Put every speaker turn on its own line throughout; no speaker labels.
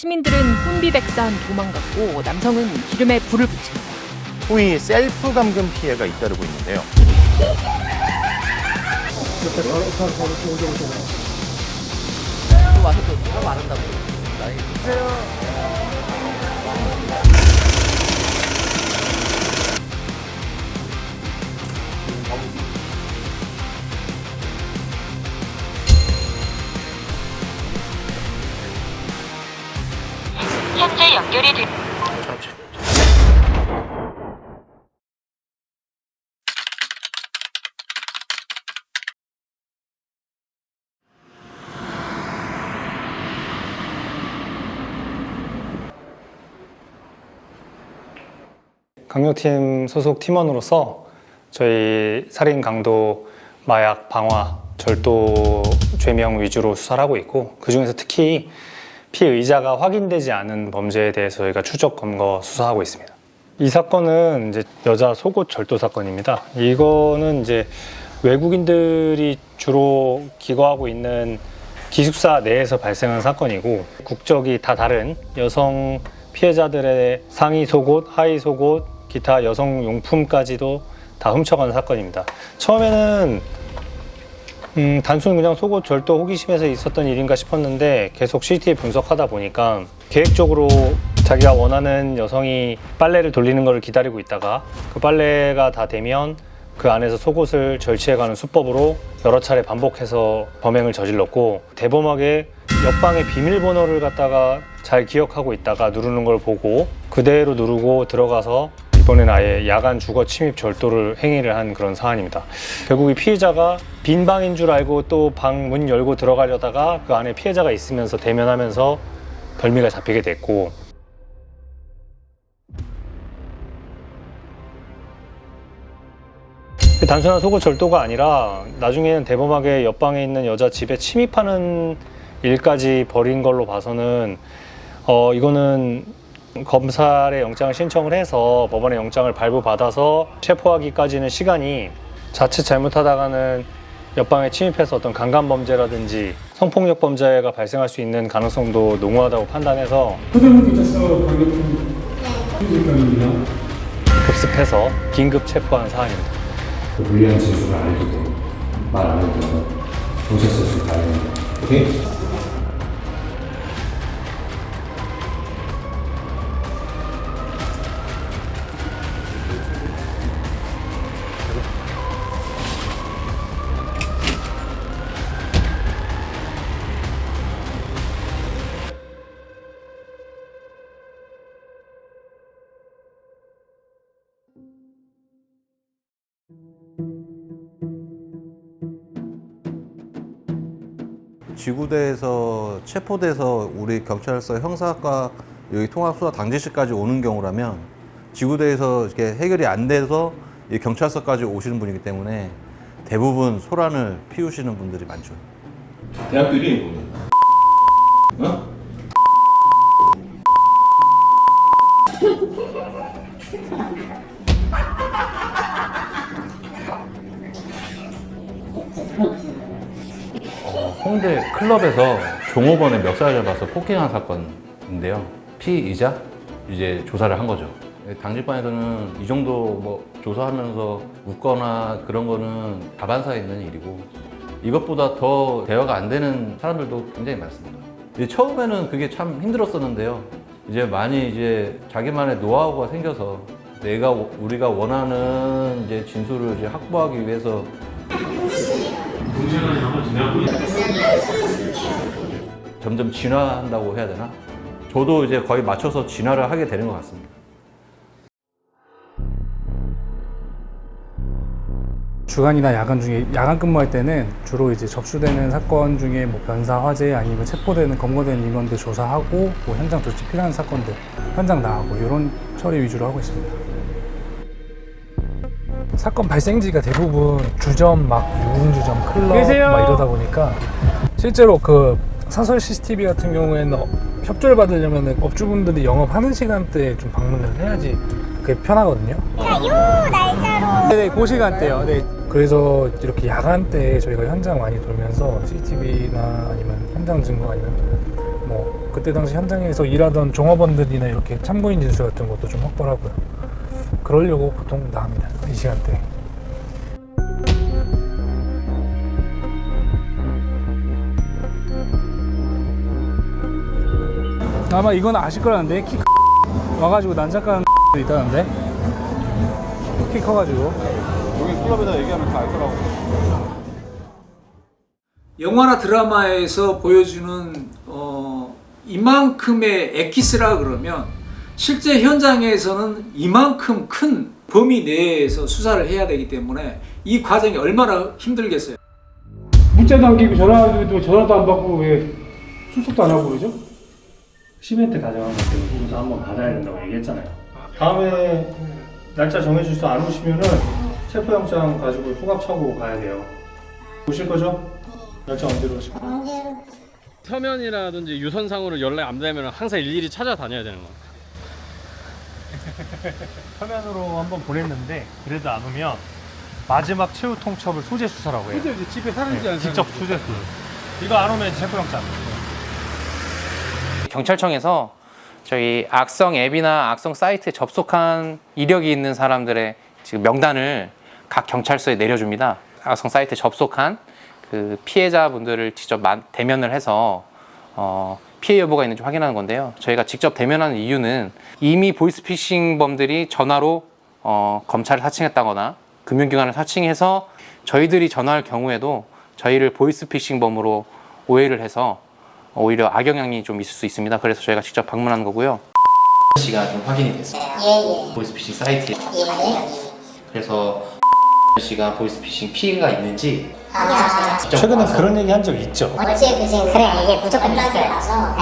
시민들은 혼비백산 도망갔고 남성은 기름에 불을 붙입니다.
후이 셀프 감금 피해가 잇따르고 있는데요.
와서 또 사고 안 한다고.
강력팀 소속 팀원으로서 저희 살인, 강도, 마약, 방화, 절도 죄명 위주로 수사를 하고 있고 그 중에서 특히 피의자가 확인되지 않은 범죄에 대해서 저희가 추적 검거 수사하고 있습니다. 이 사건은 이제 여자 속옷 절도 사건입니다. 이거는 이제 외국인들이 주로 기거하고 있는 기숙사 내에서 발생한 사건이고 국적이 다 다른 여성 피해자들의 상의 속옷, 하의 속옷, 기타 여성 용품까지도 다 훔쳐간 사건입니다. 처음에는 음, 단순 그냥 속옷 절도 호기심에서 있었던 일인가 싶었는데 계속 CCTV 분석하다 보니까 계획적으로 자기가 원하는 여성이 빨래를 돌리는 것을 기다리고 있다가 그 빨래가 다 되면 그 안에서 속옷을 절취해가는 수법으로 여러 차례 반복해서 범행을 저질렀고 대범하게 옆방의 비밀번호를 갖다가 잘 기억하고 있다가 누르는 걸 보고 그대로 누르고 들어가서 이번에는 아예 야간 주거 침입 절도를 행위를 한 그런 사안입니다. 결국 이 피해자가 빈 방인 줄 알고 또 방 문 열고 들어가려다가 그 안에 피해자가 있으면서 대면하면서 벌미가 잡히게 됐고 그 단순한 속옷 절도가 아니라 나중에는 대범하게 옆방에 있는 여자 집에 침입하는 일까지 벌인 걸로 봐서는 어 이거는 검찰에 영장을 신청을 해서 법원에 영장을 발부받아서 체포하기까지는 시간이 자칫 잘못하다가는 옆방에 침입해서 어떤 강간 범죄라든지 성폭력 범죄가 발생할 수 있는 가능성도 농후하다고 판단해서. 급습해서 긴급 체포한 사안입니다.
그 불리한 진술을 안 해도 돼. 말안 해도 돼. 경찰서 좀 가야 돼. 오케이?
지구대에서 체포돼서 우리 경찰서 형사과 여기 통합수사 당지실까지 오는 경우라면 지구대에서 이렇게 해결이 안 돼서 이 경찰서까지 오시는 분이기 때문에 대부분 소란을 피우시는 분들이 많죠.
대학교 이름이 뭐야? 어?
홍대 클럽에서 종업원의 멱살을 잡아서 폭행한 사건인데요. 피의자 이제 조사를 한 거죠. 당직반에서는 이 정도 뭐 조사하면서 웃거나 그런 거는 다반사에 있는 일이고 이것보다 더 대화가 안 되는 사람들도 굉장히 많습니다. 처음에는 그게 참 힘들었었는데요. 이제 많이 이제 자기만의 노하우가 생겨서 내가 우리가 원하는 이제 진술을 이제 확보하기 위해서 점점 진화한다고 해야 되나? 저도 이제 거의 맞춰서 진화를 하게 되는 것 같습니다.
주간이나 야간 중에 야간 근무할 때는 주로 이제 접수되는 사건 중에 뭐 변사 화재 아니면 체포되는 검거된 인원들 조사하고 뭐 현장 조치 필요한 사건들 현장 나가고 이런 처리 위주로 하고 있습니다. 사건 발생지가 대부분 주점 막 유흥주점 클럽 막 이러다 보니까 실제로 그 사설 CCTV 같은 경우에는 어, 협조를 받으려면 업주분들이 영업하는 시간대에 좀 방문을 해야지 그게 편하거든요. 네, 그 시간대요. 네. 그래서 이렇게 야간 때 저희가 현장 많이 돌면서 CCTV나 아니면 현장 증거 아니면 뭐 그때 당시 현장에서 일하던 종업원들이나 이렇게 참고인 진술 같은 것도 좀 확보를 하고요. 그러려고 보통 나옵니다. 이 시간대. 아마 이건 아실 거라는데 키 와가지고 난작가는 있다는데 키 커가지고
영화나 드라마에서 보여주는 어, 이만큼의 엑기스라 그러면 실제 현장에서는 이만큼 큰 범위 내에서 수사를 해야 되기 때문에 이 과정이 얼마나 힘들겠어요.
문자도 안 끼고 전화도 전화도 안 받고 왜 출석도 안 하고 그러죠?
시멘트 가져간 것 때문에 조사 한번 받아야 된다고 얘기했잖아요. 다음에 날짜 정해주셔서 안 오시면은 체포영장 가지고 수갑 차고 가야 돼요. 오실 거죠? 날짜 언제로 오실 거예요?
서면이라든지 유선상으로 연락 안 되면 항상 일일이 찾아다녀야 되는 거야.
서면으로 한번 보냈는데 그래도 안 오면 마지막 최후 통첩을 소재 수사라고 해요.
이제 집에 사는지 안
직접 소재 수. 이거 안 오면 체포영장.
경찰청에서 저희 악성 앱이나 악성 사이트에 접속한 이력이 있는 사람들의 지금 명단을 각 경찰서에 내려줍니다. 악성 사이트에 접속한 그 피해자분들을 직접 만- 대면을 해서 어, 피해 여부가 있는지 확인하는 건데요. 저희가 직접 대면하는 이유는 이미 보이스피싱범들이 전화로 어, 검찰을 사칭했다거나 금융기관을 사칭해서 저희들이 전화할 경우에도 저희를 보이스피싱범으로 오해를 해서 오히려 악영향이 좀 있을 수 있습니다. 그래서 저희가 직접 방문하는 거고요. 씨가 좀 확인이 됐어요.
예 예.
보이스피싱 사이트에.
예.
그래서 씨가 보이스피싱 피해가 있는지
아,
직접
최근에
와서
그런 얘기 한 적 있죠?
어제 그제 그래 이게 무조건 있어요.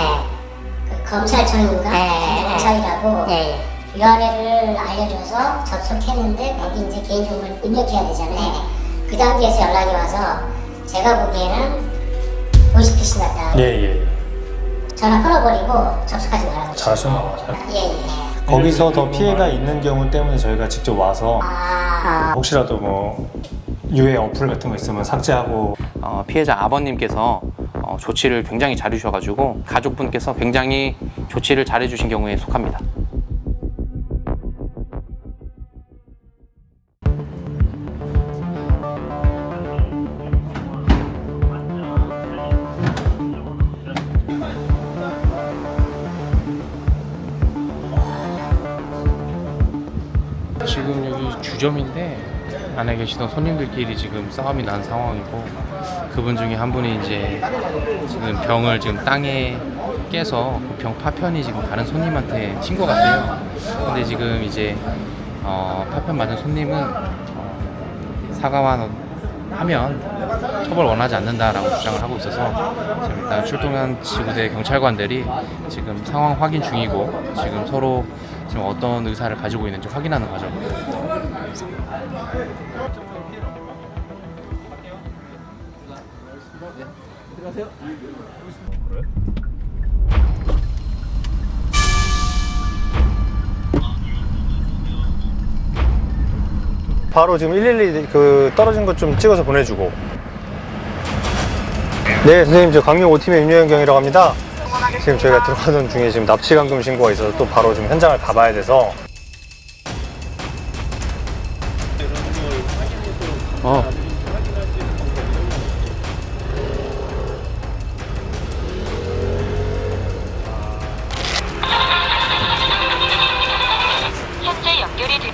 그 검찰청인가 검찰이라고 URL을 알려줘서 접속했는데 거기 이제 개인정보를 입력해야 되잖아요. 그 단계에서 연락이 와서 제가 보기에는 보이스피싱 같다.
예, 예. 예.
전화 끊어버리고 접속하지 말라고.
잘하셨네요.
예예.
거기서 더 피해가 있는 경우 때문에 저희가 직접 와서
아.
혹시라도 뭐 유해 어플 같은 거 있으면 삭제하고
어, 피해자 아버님께서 어, 조치를 굉장히 잘해주셔가지고 가족분께서 굉장히 조치를 잘해주신 경우에 속합니다.
주점인데 안에 계시던 손님들끼리 지금 싸움이 난 상황이고 그분 중에 한 분이 이제 지금 병을 지금 땅에 깨서 그 병 파편이 지금 다른 손님한테 튄 것 같아요. 근데 지금 이제 어, 파편 맞은 손님은 어, 사과만 하면 처벌 원하지 않는다라고 주장을 하고 있어서 지금 일단 출동한 지구대 경찰관들이 지금 상황 확인 중이고 지금 서로 지금 어떤 의사를 가지고 있는지 확인하는 과정입니다.
바로 지금 112 그 떨어진 것 좀 찍어서 보내주고 네 선생님 저 강력 5팀의 임요현경이라고 합니다 지금 저희가 들어가던 중에 지금 납치 감금 신고가 있어서 또 바로 좀 현장을 가봐야 돼서
현재 연결이 되.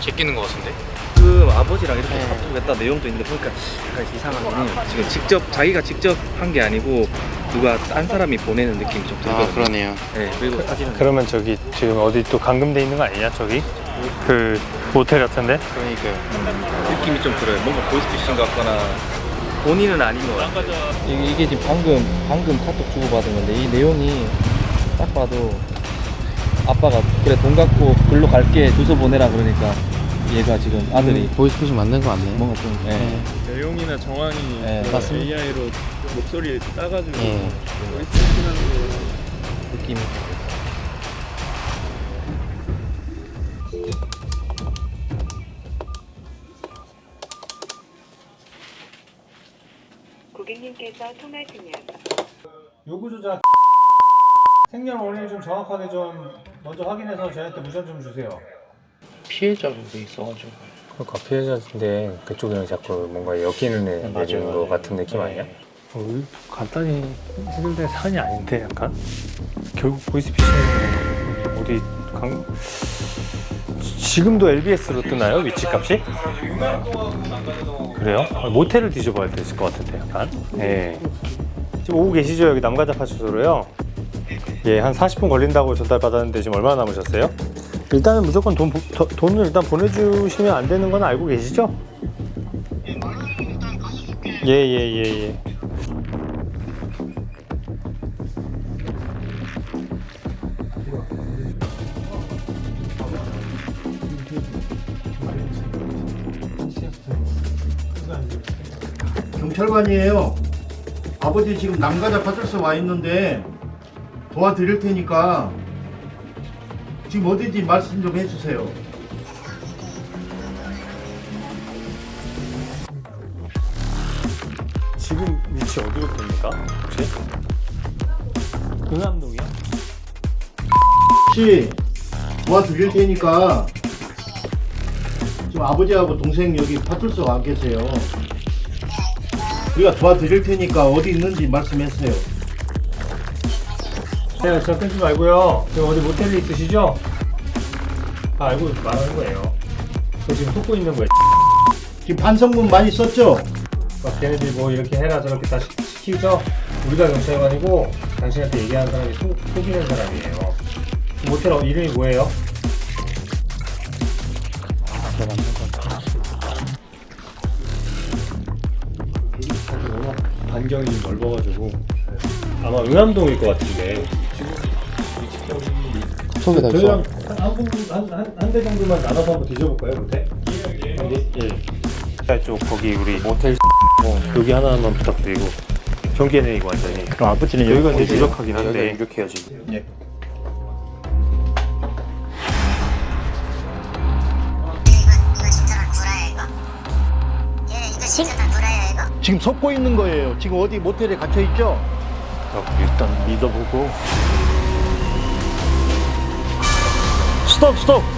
제끼는 것 같은데?
그 아버지랑 이렇게 합동했다 내용도 있는데 보니까 약간 이상한 게 지금 직접 자기가 직접 한 게 아니고 누가 딴 사람이 보내는 느낌이 좀 들거든요.
그러네요.
네, 그리고 사진은
그러면 저기 지금 어디 또 감금돼 있는 거 아니냐 저기 그 모텔 같은데
그러니까요.
느낌이 좀 들어요. 뭔가 보이스피싱 같거나 본인은 아닌 것 같아요.
이게, 이게 지금 방금 방금 카톡 주고받은 건데 이 내용이 딱 봐도 아빠가 그래 돈 갖고 글로 갈게 주소 보내라 그러니까 얘가 지금 아들이
보이스피싱 맞는 거 아니에요?
뭔가 좀 예.
내용이나 정황이
네, 맞습니다.
AI로 목소리 따가지고
예.
보이스 피싱하는
느낌이
고객님께서 통화 중이었습니다.
요구 조작 생년 원인을 좀 정확하게 좀 먼저 확인해서 저희한테 무전 좀 주세요.
피해자분도 있어가지고
그러니까 피해자인데 그쪽이랑 자꾸 뭔가 엮이는 애 내리는 거 같은 느낌 아니야? 어, 간단히 했는데 사안이 아닌데 약간 결국 보이스피싱 어디 강 지금도 LBS로 뜨나요 위치 값이? 그래요? 아, 모텔을 뒤져봐야 됐을 것 같은데 약간. 예. 지금 오고 계시죠 여기 남가자 파출소로요. 예, 한 40분 걸린다고 전달 받았는데 지금 얼마나 남으셨어요? 일단은 무조건 돈, 보- 더- 돈을 일단 보내주시면 안 되는 건 알고 계시죠? 예, 예, 예, 예.
경찰관이에요. 아버지 지금 남가자 파출소 와 있는데 도와드릴 테니까 지금 어디지 말씀 좀 해주세요.
지금 위치 어디로 봅니까? 혹시? 응암동이요?
혹시 도와드릴 테니까 지금 아버지하고 동생 여기 파출소 와 계세요. 우리가 도와드릴 테니까 어디 있는지 말씀해주세요.
네, 저 끊지 말고요. 지금 어디 모텔에 있으시죠? 다 알고 말하는 거예요. 저 지금 속고 있는 거예요.
지금 반성문 많이 썼죠?
막 걔네들이 뭐 이렇게 해라 저렇게 다 시- 시키죠? 우리가 경찰관이고 당신한테 얘기하는 사람이 속, 속이는 사람이에요. 모텔 어- 이름이 뭐예요? 너무 반경이 좀 넓어가지고 아마 응암동일 것 같은데
속에 다
저희랑 한한대 정도만 나눠서 한번 뒤져볼까요, 모텔? 예. 예. 쪽 거기 우리 모텔 여기 하나만 부탁드리고 경계네 이거 완전히. 그럼 아버지는 여기가 제일 유력하긴 한데. 이렇게 해야지. 예.
지금 속고 있는 거예요. 지금 어디 모텔에 갇혀 있죠?
일단 믿어보고.
스톱 스톱